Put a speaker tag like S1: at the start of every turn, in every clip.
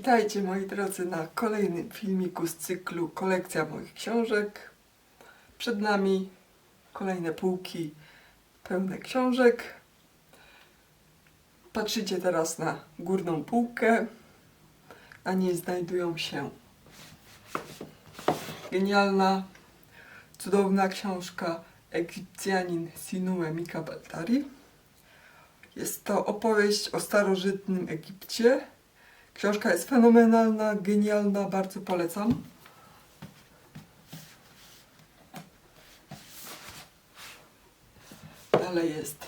S1: Witajcie moi drodzy na kolejnym filmiku z cyklu Kolekcja moich książek. Przed nami kolejne półki pełne książek. Patrzycie teraz na górną półkę. Na niej znajdują się genialna, cudowna książka Egipcjanin Sinue Mika Baltari. Jest to opowieść o starożytnym Egipcie. Książka jest fenomenalna, genialna, bardzo polecam. Dalej jest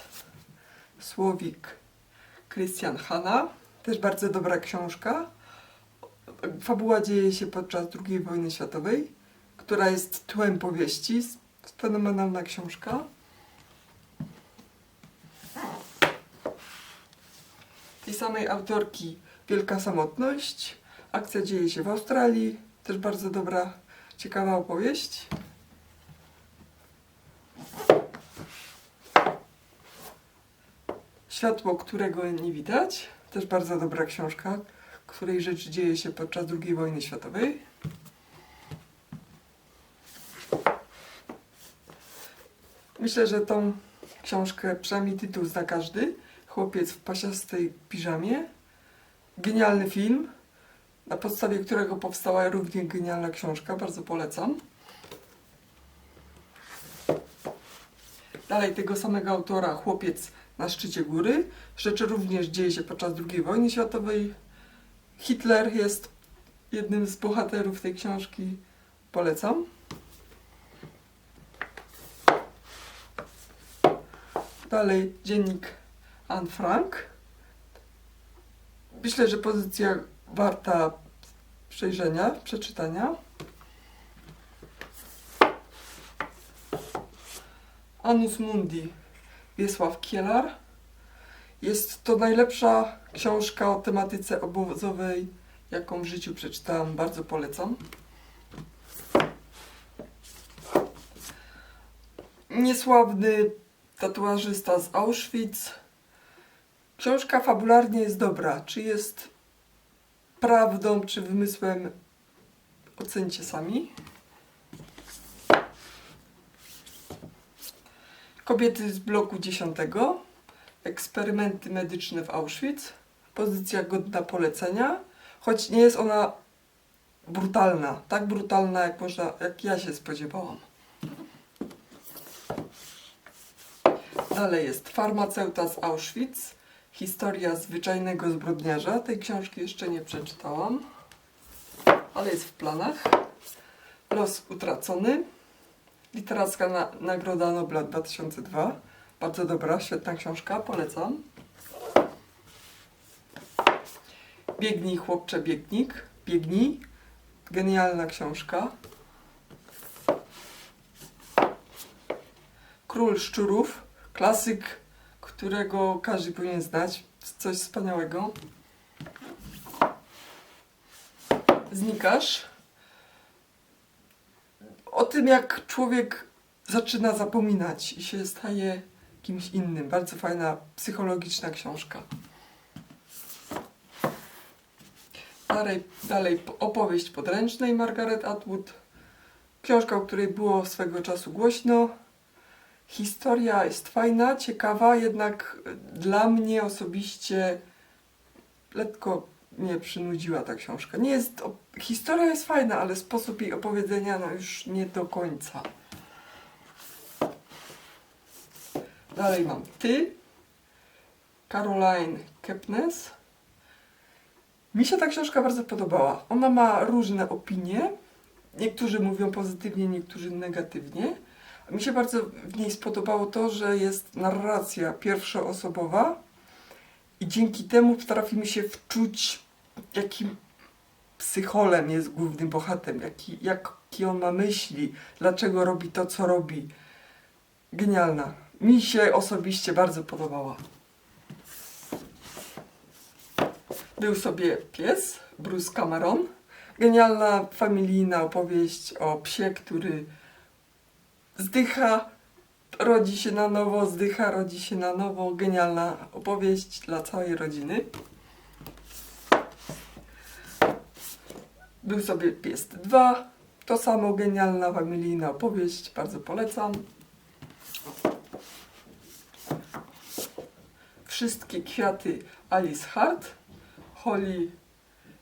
S1: Słowik Christian Hanna, też bardzo dobra książka. Fabuła dzieje się podczas II wojny światowej, która jest tłem powieści. Fenomenalna książka. tej samej autorki Wielka Samotność. Akcja dzieje się w Australii. Też bardzo dobra, ciekawa opowieść. Światło, którego nie widać. Też bardzo dobra książka, której rzecz dzieje się podczas II wojny światowej. Myślę, że tą książkę, przynajmniej tytuł zna każdy. Chłopiec w pasiastej piżamie. Genialny film, na podstawie którego powstała równie genialna książka. Bardzo polecam. Dalej tego samego autora Chłopiec na szczycie góry. Rzecz również dzieje się podczas II wojny światowej. Hitler jest jednym z bohaterów tej książki. Polecam. Dalej dziennik Anne Frank. Myślę, że pozycja warta przejrzenia, przeczytania. Anus Mundi Wiesław Kielar. Jest to najlepsza książka o tematyce obozowej, jaką w życiu przeczytałam. Bardzo polecam. Niesławny tatuażysta z Auschwitz. Książka fabularnie jest dobra. Czy jest prawdą, czy wymysłem, ocencie sami. Kobiety z bloku 10. Eksperymenty medyczne w Auschwitz. Pozycja godna polecenia, choć nie jest ona brutalna. Tak brutalna, jak, można, jak ja się spodziewałam. Dalej jest Farmaceuta z Auschwitz. Historia zwyczajnego zbrodniarza. Tej książki jeszcze nie przeczytałam, ale jest w planach. Los utracony. Literacka na, Nagroda Nobla 2002. Bardzo dobra, świetna książka, polecam. Biegnij chłopcze, biegnik. Biegnij. Genialna książka. Król Szczurów. Klasyk, którego każdy powinien znać. Coś wspaniałego. Znikasz. O tym, jak człowiek zaczyna zapominać i się staje kimś innym. Bardzo fajna, psychologiczna książka. Dalej, dalej opowieść podręcznej Margaret Atwood. Książka, o której było swego czasu głośno. Historia jest fajna, ciekawa, jednak dla mnie osobiście lekko mnie przynudziła ta książka. Nie jest, historia jest fajna, ale sposób jej opowiedzenia no już nie do końca. Dalej mam Ty, Caroline Kepnes. Mi się ta książka bardzo podobała. Ona ma różne opinie. Niektórzy mówią pozytywnie, niektórzy negatywnie. Mi się bardzo w niej spodobało to, że jest narracja pierwszoosobowa i dzięki temu potrafimy się wczuć, jakim psycholem jest głównym bohaterem, jaki, jaki on ma myśli, dlaczego robi to, co robi. Genialna. Mi się osobiście bardzo podobała. Był sobie pies, Bruce Cameron. Genialna familijna opowieść o psie, który zdycha, rodzi się na nowo, zdycha, rodzi się na nowo. Genialna opowieść dla całej rodziny. Był sobie pies 2. To samo genialna familijna opowieść. Bardzo polecam. Wszystkie kwiaty Alice Hart. Holly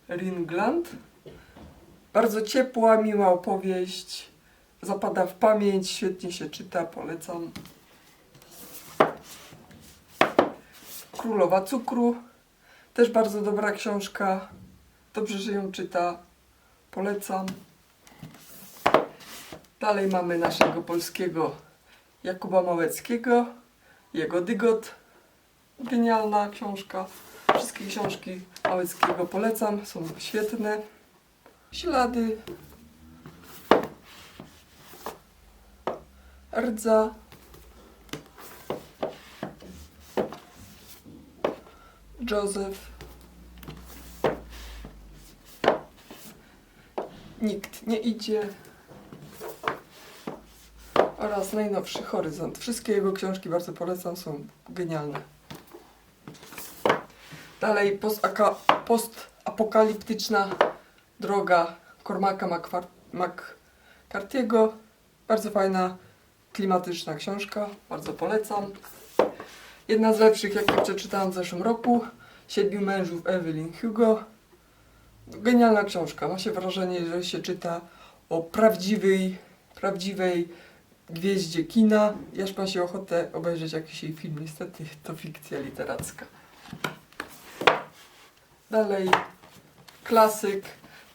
S1: Ringland. Bardzo ciepła, miła opowieść. Zapada w pamięć, świetnie się czyta, polecam. Królowa cukru. Też bardzo dobra książka. Dobrze, że ją czyta. Polecam. Dalej mamy naszego polskiego Jakuba Małeckiego. Jego Dygot. Genialna książka. Wszystkie książki Małeckiego polecam. Są świetne. Ślady. Rdza. Joseph. Nikt nie idzie. Oraz najnowszy Horyzont. Wszystkie jego książki bardzo polecam, są genialne. Dalej postapokaliptyczna droga Cormaca McCarthy'ego. Bardzo fajna, klimatyczna książka, bardzo polecam. Jedna z lepszych, jakie przeczytałam w zeszłym roku. Siedmiu mężów Evelyn Hugo. Genialna książka. Ma się wrażenie, że się czyta o prawdziwej, prawdziwej gwieździe kina. Aż ma się ochotę obejrzeć jakiś jej film. Niestety to fikcja literacka. Dalej klasyk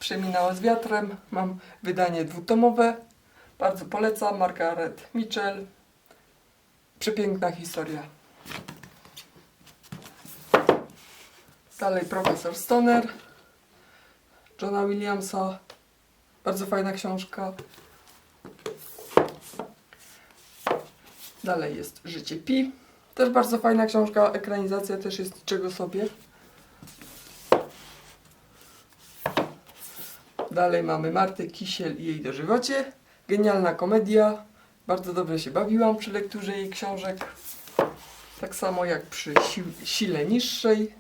S1: Przeminęło z wiatrem. Mam wydanie dwutomowe. Bardzo polecam. Margaret Mitchell. Przepiękna historia. Dalej profesor Stoner. Johna Williamsa. Bardzo fajna książka. Dalej jest Życie Pi. Też bardzo fajna książka. Ekranizacja też jest czego sobie. Dalej mamy Martę Kisiel i jej dożywocie. Genialna komedia. Bardzo dobrze się bawiłam przy lekturze jej książek. Tak samo jak przy si- sile niższej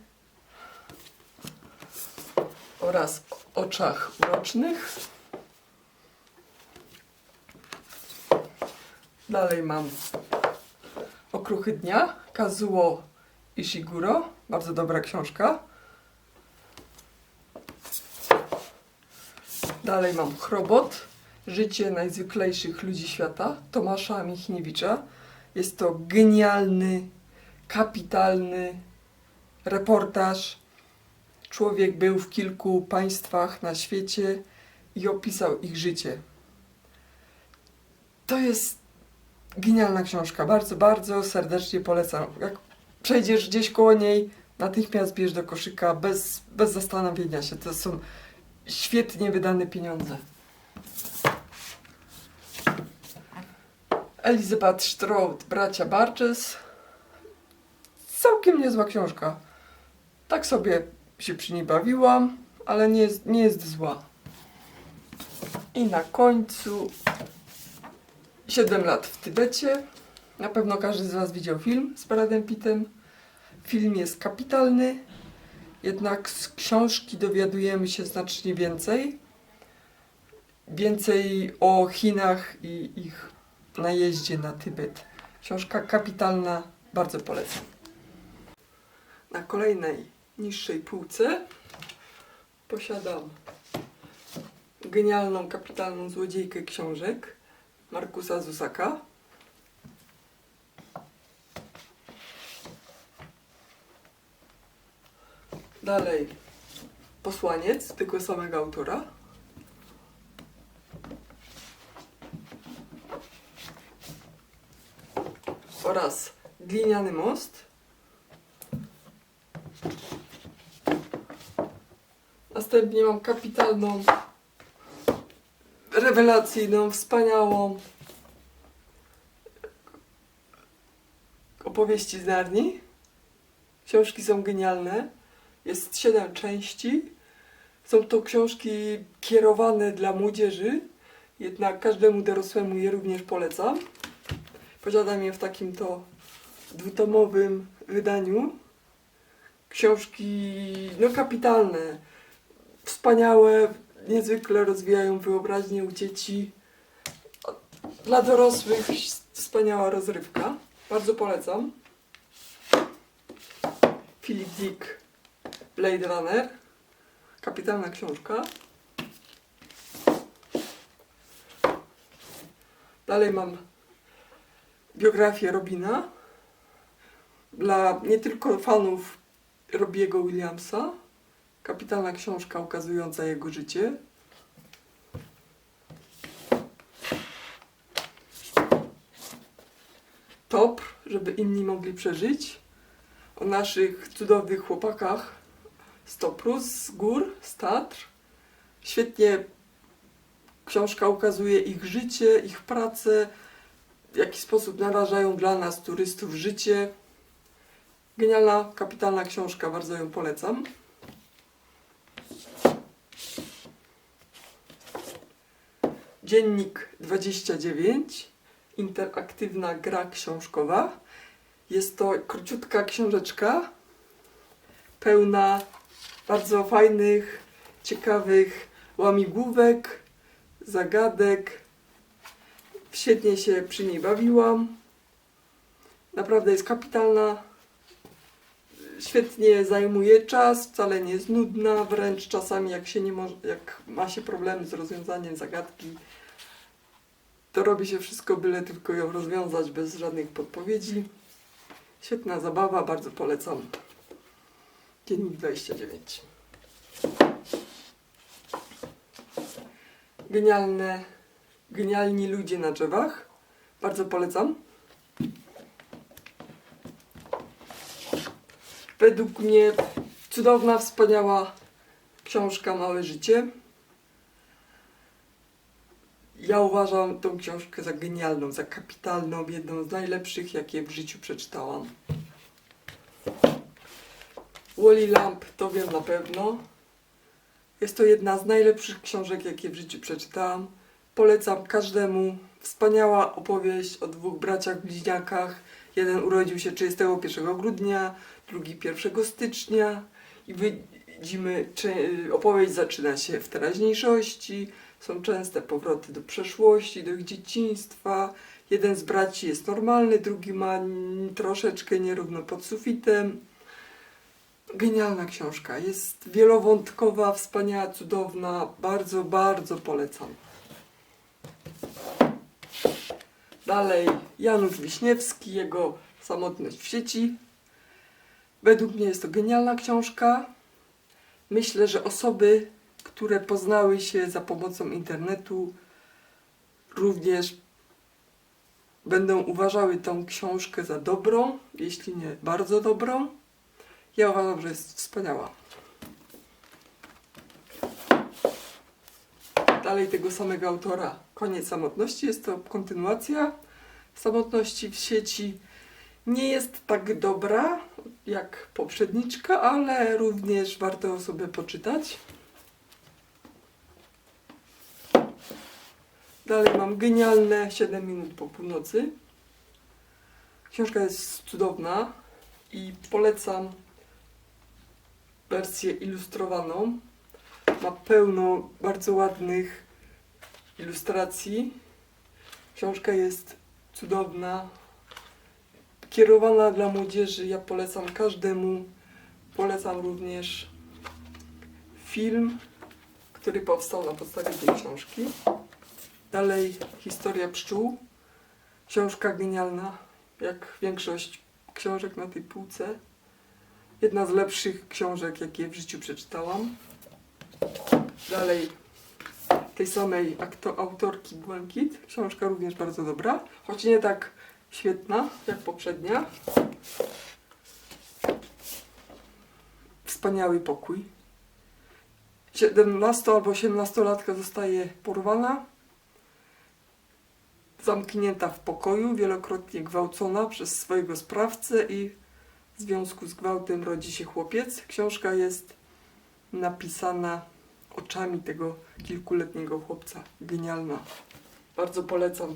S1: oraz oczach urocznych. Dalej mam Okruchy dnia Kazuo Ishiguro. Bardzo dobra książka. Dalej mam Chrobot. Życie najzwyklejszych ludzi świata Tomasza Michniewicza. Jest to genialny, kapitalny reportaż. Człowiek był w kilku państwach na świecie i opisał ich życie. To jest genialna książka. Bardzo, bardzo serdecznie polecam. Jak przejdziesz gdzieś koło niej, natychmiast bierz do koszyka bez, bez zastanowienia się. To są świetnie wydane pieniądze. Elizabeth Stroud, bracia Barges. Całkiem niezła książka. Tak sobie się przy niej bawiłam, ale nie jest, nie jest zła. I na końcu 7 lat w Tybecie. Na pewno każdy z Was widział film z Bradem Pittem. Film jest kapitalny, jednak z książki dowiadujemy się znacznie więcej. Więcej o Chinach i ich najeździe na Tybet. Książka kapitalna, bardzo polecam. Na kolejnej, niższej półce posiadam genialną, kapitalną złodziejkę książek Markusa Zusaka. Dalej Posłaniec tego samego autora. Oraz Gliniany most. Następnie mam kapitalną, rewelacyjną, wspaniałą opowieści z Narni. Książki są genialne. Jest siedem części. Są to książki kierowane dla młodzieży, jednak każdemu dorosłemu je również polecam. Posiadam je w takim to dwutomowym wydaniu. Książki no kapitalne, wspaniałe, niezwykle rozwijają wyobraźnię u dzieci. Dla dorosłych wspaniała rozrywka. Bardzo polecam. Philip Dick Blade Runner. Kapitalna książka. Dalej mam biografię Robina. Dla nie tylko fanów Robiego Williamsa. Kapitalna książka ukazująca jego życie. Top, żeby inni mogli przeżyć. O naszych cudownych chłopakach z Toprus, z gór, z Tatr. Świetnie książka ukazuje ich życie, ich pracę, w jaki sposób narażają dla nas, turystów, życie. Genialna, kapitalna książka, bardzo ją polecam. Dziennik 29, interaktywna gra książkowa. Jest to króciutka książeczka, pełna bardzo fajnych, ciekawych łamigłówek, zagadek. Świetnie się przy niej bawiłam. Naprawdę jest kapitalna. Świetnie zajmuje czas, wcale nie jest nudna, wręcz czasami jak się nie jak ma się problemy z rozwiązaniem zagadki, to robi się wszystko, byle tylko ją rozwiązać bez żadnych podpowiedzi. Świetna zabawa, bardzo polecam. Dziennik 29. Genialne, genialni ludzie na drzewach. Bardzo polecam. Według mnie cudowna, wspaniała książka Małe Życie. Ja uważam tą książkę za genialną, za kapitalną, jedną z najlepszych, jakie w życiu przeczytałam. Wally Lamp to wiem na pewno. Jest to jedna z najlepszych książek, jakie w życiu przeczytałam. Polecam każdemu. Wspaniała opowieść o dwóch braciach bliźniakach. Jeden urodził się 31 grudnia, drugi 1 stycznia. I widzimy, czy opowieść zaczyna się w teraźniejszości. Są częste powroty do przeszłości, do ich dzieciństwa. Jeden z braci jest normalny, drugi ma troszeczkę nierówno pod sufitem. Genialna książka. Jest wielowątkowa, wspaniała, cudowna. Bardzo, bardzo polecam. Dalej Janusz Wiśniewski, jego Samotność w sieci. Według mnie jest to genialna książka. Myślę, że osoby, które poznały się za pomocą internetu, również będą uważały tą książkę za dobrą, jeśli nie bardzo dobrą. Ja uważam, że jest wspaniała. Dalej tego samego autora. Koniec samotności. Jest to kontynuacja samotności w sieci. Nie jest tak dobra jak poprzedniczka, ale również warto sobie poczytać. Dalej mam genialne 7 minut po północy. Książka jest cudowna i polecam wersję ilustrowaną. Ma pełno bardzo ładnych ilustracji. Książka jest cudowna. Kierowana dla młodzieży. Ja polecam każdemu. Polecam również film, który powstał na podstawie tej książki. Dalej historia pszczół. Książka genialna, jak większość książek na tej półce. Jedna z lepszych książek, jakie w życiu przeczytałam. Dalej tej samej autorki Błękit. Książka również bardzo dobra, choć nie tak świetna jak poprzednia. Wspaniały pokój. 17 albo 18 latka zostaje porwana, zamknięta w pokoju, wielokrotnie gwałcona przez swojego sprawcę i w związku z gwałtem rodzi się chłopiec. Książka jest napisana oczami tego kilkuletniego chłopca. Genialna. Bardzo polecam.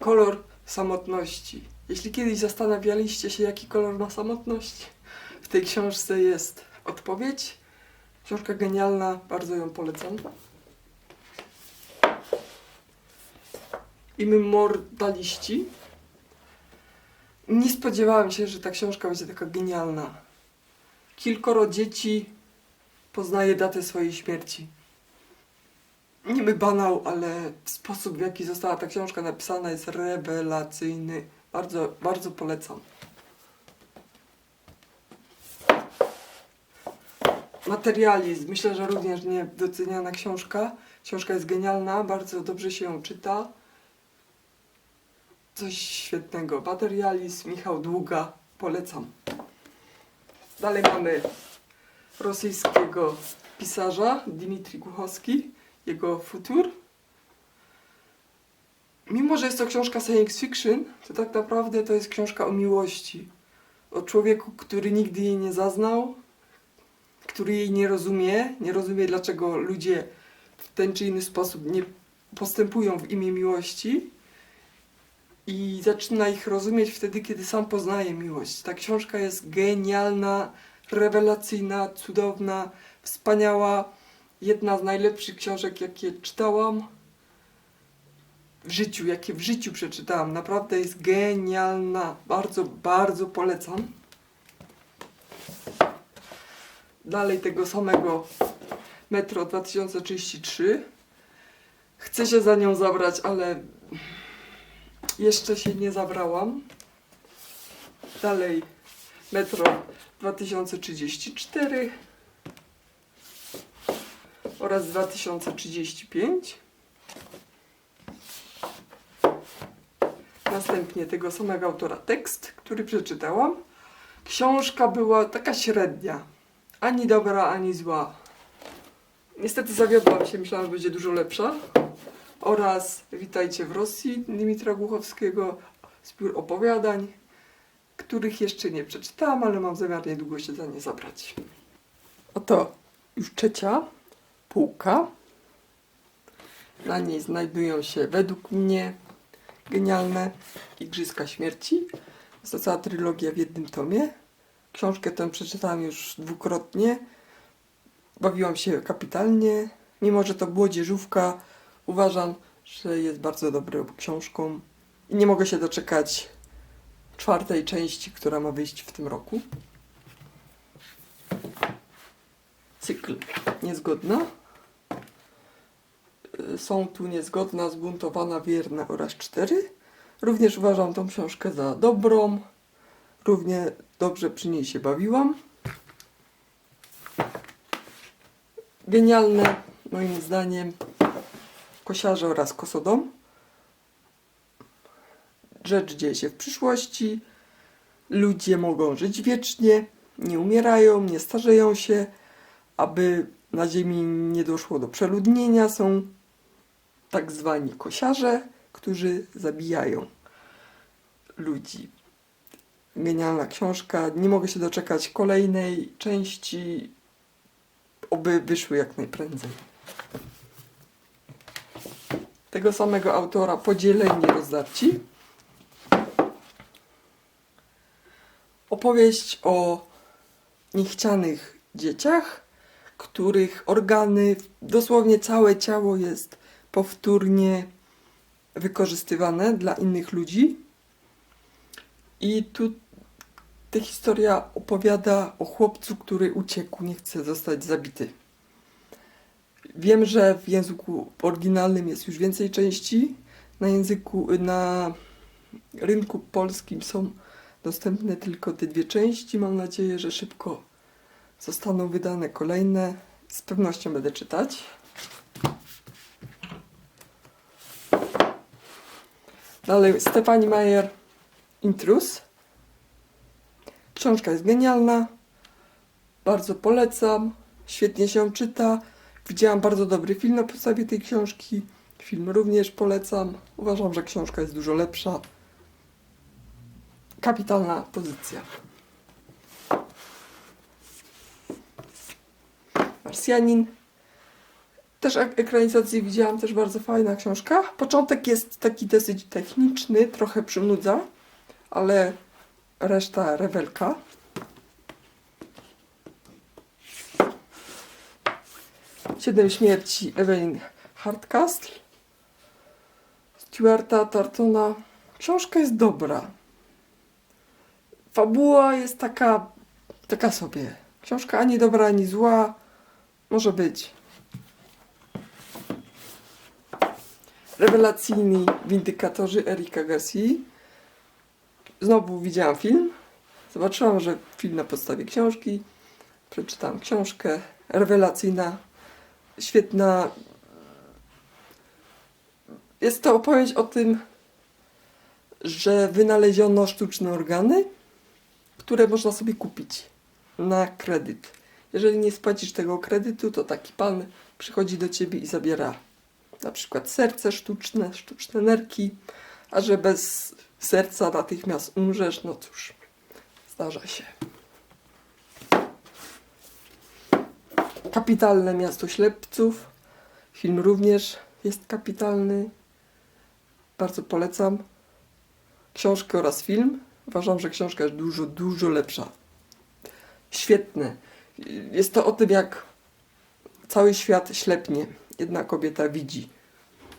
S1: Kolor samotności. Jeśli kiedyś zastanawialiście się, jaki kolor ma samotność, w tej książce jest odpowiedź. Książka genialna, bardzo ją polecam. Immortaliści. Nie spodziewałam się, że ta książka będzie taka genialna. Kilkoro dzieci poznaje datę swojej śmierci. Niby banał, ale sposób w jaki została ta książka napisana jest rewelacyjny. Bardzo, bardzo polecam. Materializm. Myślę, że również niedoceniana książka. Książka jest genialna, bardzo dobrze się ją czyta. Coś świetnego. Materializm, Michał Długa. Polecam. Dalej mamy rosyjskiego pisarza Dmitrij Głuchowski, jego Futur. Mimo, że jest to książka science fiction, to tak naprawdę to jest książka o miłości. O człowieku, który nigdy jej nie zaznał, który jej nie rozumie, nie rozumie dlaczego ludzie w ten czy inny sposób nie postępują w imię miłości i zaczyna ich rozumieć wtedy, kiedy sam poznaje miłość. Ta książka jest genialna, rewelacyjna, cudowna, wspaniała, jedna z najlepszych książek, jakie czytałam w życiu, jakie w życiu przeczytałam. Naprawdę jest genialna, bardzo, bardzo polecam. Dalej tego samego Metro 2033. Chcę się za nią zabrać, ale jeszcze się nie zabrałam. Dalej Metro 2034 oraz 2035. Następnie tego samego autora tekst, który przeczytałam. Książka była taka średnia. Ani dobra, ani zła. Niestety zawiodłam się, myślałam, że będzie dużo lepsza. Oraz Witajcie w Rosji Dmitra Głuchowskiego, zbiór opowiadań, których jeszcze nie przeczytałam, ale mam zamiar niedługo się za nie zabrać. Oto już trzecia półka. Na niej znajdują się według mnie genialne Igrzyska Śmierci. Jest to cała trylogia w jednym tomie. Książkę tę przeczytałam już dwukrotnie. Bawiłam się kapitalnie. Mimo, że to młodzieżówka, uważam, że jest bardzo dobrą książką. I nie mogę się doczekać czwartej części, która ma wyjść w tym roku. Cykl niezgodna. Y, Są tu niezgodna, zbuntowana, wierna oraz cztery. Również uważam tą książkę za dobrą. Równie dobrze przy niej się bawiłam. Genialne, moim zdaniem, kosiarze oraz kosodom. Rzecz dzieje się w przyszłości. Ludzie mogą żyć wiecznie, nie umierają, nie starzeją się. Aby na Ziemi nie doszło do przeludnienia, są tak zwani kosiarze, którzy zabijają ludzi. Genialna książka. Nie mogę się doczekać kolejnej części, oby wyszły jak najprędzej. Tego samego autora Podzieleni rozdarci. Opowieść o niechcianych dzieciach, których organy, dosłownie całe ciało jest powtórnie wykorzystywane dla innych ludzi. I tu ta historia opowiada o chłopcu, który uciekł, nie chce zostać zabity. Wiem, że w języku oryginalnym jest już więcej części. Na języku, na rynku polskim są dostępne tylko te dwie części. Mam nadzieję, że szybko zostaną wydane kolejne. Z pewnością będę czytać. Dalej Stefani Meyer Intrus. Książka jest genialna. Bardzo polecam. Świetnie się czyta. Widziałam bardzo dobry film na podstawie tej książki. Film również polecam. Uważam, że książka jest dużo lepsza. Kapitalna pozycja. Marsjanin. Też ek- ekranizację widziałam, też bardzo fajna książka. Początek jest taki dosyć techniczny, trochę przynudza, ale reszta rewelka. Siedem śmierci Evelyn Hardcastle. Stuarta Tartona. Książka jest dobra. Fabuła jest taka, taka sobie. Książka ani dobra, ani zła. Może być. Rewelacyjni windykatorzy Erika Garcia. Znowu widziałam film. Zobaczyłam, że film na podstawie książki. Przeczytałam książkę. Rewelacyjna, świetna. Jest to opowieść o tym, że wynaleziono sztuczne organy, które można sobie kupić na kredyt. Jeżeli nie spłacisz tego kredytu, to taki pan przychodzi do ciebie i zabiera na przykład serce sztuczne, sztuczne nerki, a że bez serca natychmiast umrzesz, no cóż, zdarza się. Kapitalne miasto ślepców. Film również jest kapitalny. Bardzo polecam. Książkę oraz film. Uważam, że książka jest dużo, dużo lepsza. Świetne. Jest to o tym, jak cały świat ślepnie. Jedna kobieta widzi.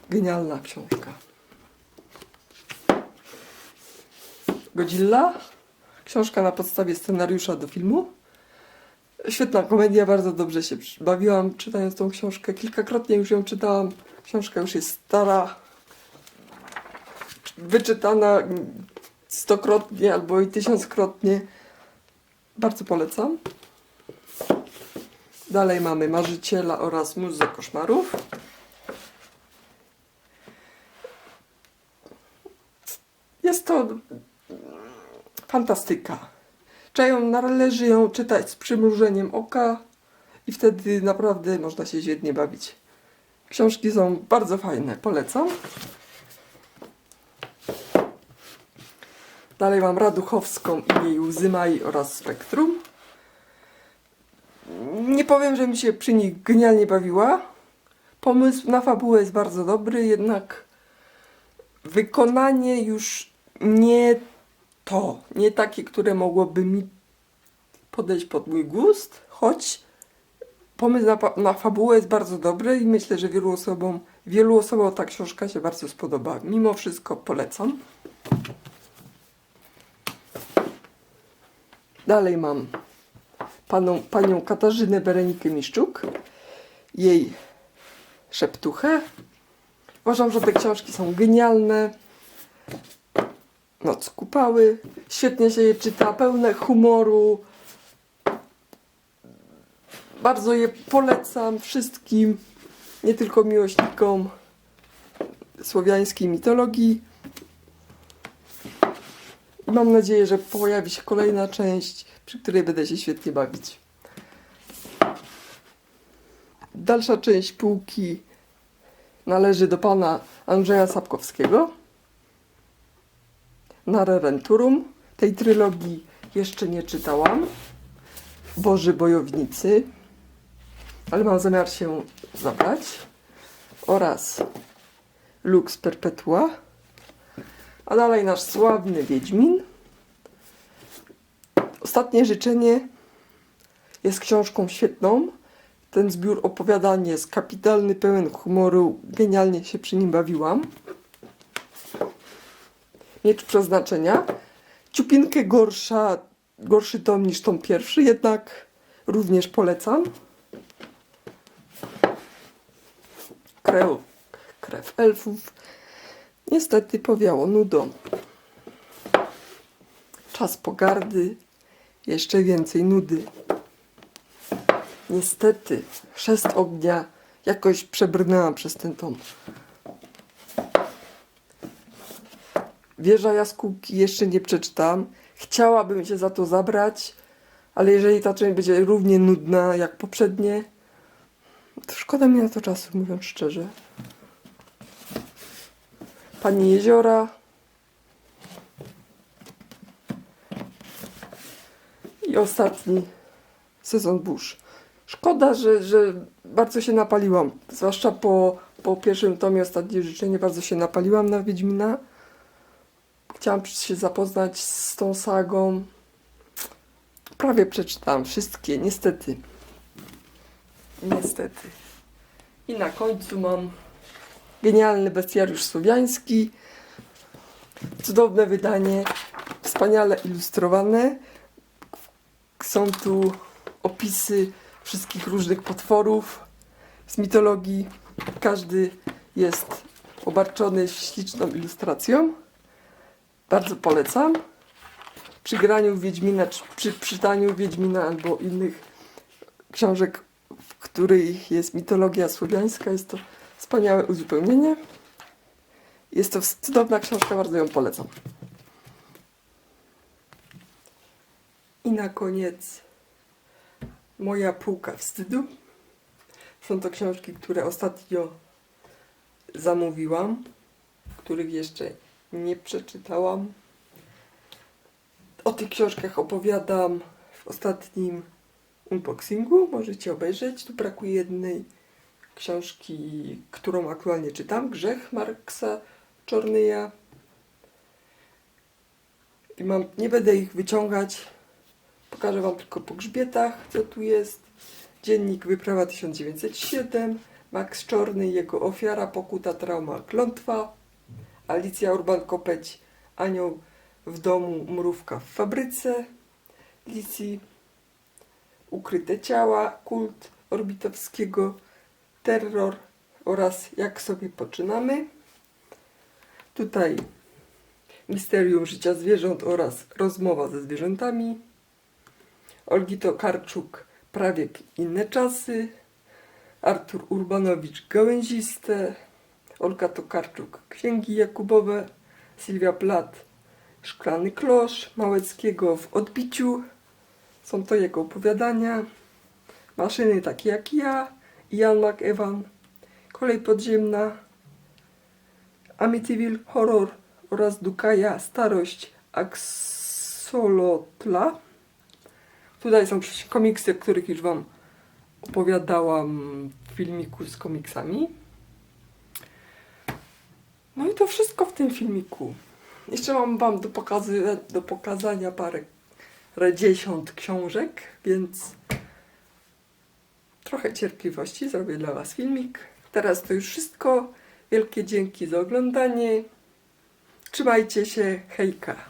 S1: Genialna książka. Godzilla. Książka na podstawie scenariusza do filmu. Świetna komedia, bardzo dobrze się bawiłam czytając tą książkę. Kilkakrotnie już ją czytałam. Książka już jest stara. Wyczytana stokrotnie albo i tysiąckrotnie. Bardzo polecam. Dalej mamy Marzyciela oraz Muzę Koszmarów. Jest to fantastyka. Czają należy ją czytać z przymrużeniem oka i wtedy naprawdę można się świetnie bawić. Książki są bardzo fajne, polecam. Dalej mam Raduchowską i jej Łzy Mai oraz Spektrum. Nie powiem, że mi się przy nich genialnie bawiła. Pomysł na fabułę jest bardzo dobry, jednak wykonanie już nie to, nie takie, które mogłoby mi podejść pod mój gust, choć pomysł na, na fabułę jest bardzo dobry i myślę, że wielu osobom, wielu osobom ta książka się bardzo spodoba. Mimo wszystko polecam. Dalej mam paną, panią Katarzynę Berenikę Miszczuk, jej szeptuchę. Uważam, że te książki są genialne. Noc kupały. Świetnie się je czyta, pełne humoru. Bardzo je polecam wszystkim, nie tylko miłośnikom słowiańskiej mitologii. Mam nadzieję, że pojawi się kolejna część, przy której będę się świetnie bawić. Dalsza część półki należy do pana Andrzeja Sapkowskiego. Nare Renturum. Tej trylogii jeszcze nie czytałam. Boży Bojownicy. Ale mam zamiar się zabrać. Oraz Lux Perpetua. A dalej nasz sławny Wiedźmin. Ostatnie życzenie jest książką świetną. Ten zbiór opowiadań jest kapitalny, pełen humoru. Genialnie się przy nim bawiłam. Miecz Przeznaczenia. Ciupinkę gorsza, gorszy tom niż tom pierwszy, jednak również polecam. Krew, krew elfów. Niestety powiało nudą. Czas pogardy, jeszcze więcej nudy. Niestety, chrzest ognia jakoś przebrnęłam przez ten tom. Wieża Jaskółki jeszcze nie przeczytam. Chciałabym się za to zabrać, ale jeżeli ta część będzie równie nudna jak poprzednie, to szkoda mi na to czasu, mówiąc szczerze. Pani Jeziora. I ostatni sezon burz. Szkoda, że, że bardzo się napaliłam. Zwłaszcza po, po pierwszym tomie Ostatnie Życzenie bardzo się napaliłam na Wiedźmina. Chciałam się zapoznać z tą sagą. Prawie przeczytałam wszystkie, niestety. Niestety. I na końcu mam genialny bestiariusz słowiański. Cudowne wydanie, wspaniale ilustrowane. Są tu opisy wszystkich różnych potworów z mitologii. Każdy jest obarczony śliczną ilustracją. Bardzo polecam. Przy graniu Wiedźmina, czy przy czytaniu Wiedźmina albo innych książek, w których jest mitologia słowiańska, jest to wspaniałe uzupełnienie. Jest to cudowna książka, bardzo ją polecam. I na koniec moja półka wstydu. Są to książki, które ostatnio zamówiłam, których jeszcze nie przeczytałam. O tych książkach opowiadam w ostatnim unboxingu. Możecie obejrzeć. Tu brakuje jednej książki, którą aktualnie czytam. Grzech Marksa Czornyja. I mam, nie będę ich wyciągać. Pokażę Wam tylko po grzbietach, co tu jest. Dziennik Wyprawa 1907. Max Czorny, jego ofiara, pokuta, trauma, klątwa. Alicja Urban-Kopeć, Anioł w domu, mrówka w fabryce. Licji, Ukryte ciała, kult Orbitowskiego, terror oraz jak sobie poczynamy. Tutaj misterium życia zwierząt oraz rozmowa ze zwierzętami. Olgi Tokarczuk, prawiek inne czasy. Artur Urbanowicz, gałęziste. Olga Tokarczuk, księgi Jakubowe. Sylwia Plat, szklany klosz. Małeckiego w odbiciu. Są to jego opowiadania. Maszyny takie jak ja. Ian McEwan. Kolej podziemna. Amityville Horror oraz Dukaja Starość Axolotla. Tutaj są komiksy, o których już Wam opowiadałam w filmiku z komiksami. No i to wszystko w tym filmiku. Jeszcze mam Wam do, pokazy, do pokazania parę dziesiąt książek, więc trochę cierpliwości, zrobię dla Was filmik. Teraz to już wszystko. Wielkie dzięki za oglądanie. Trzymajcie się, hejka.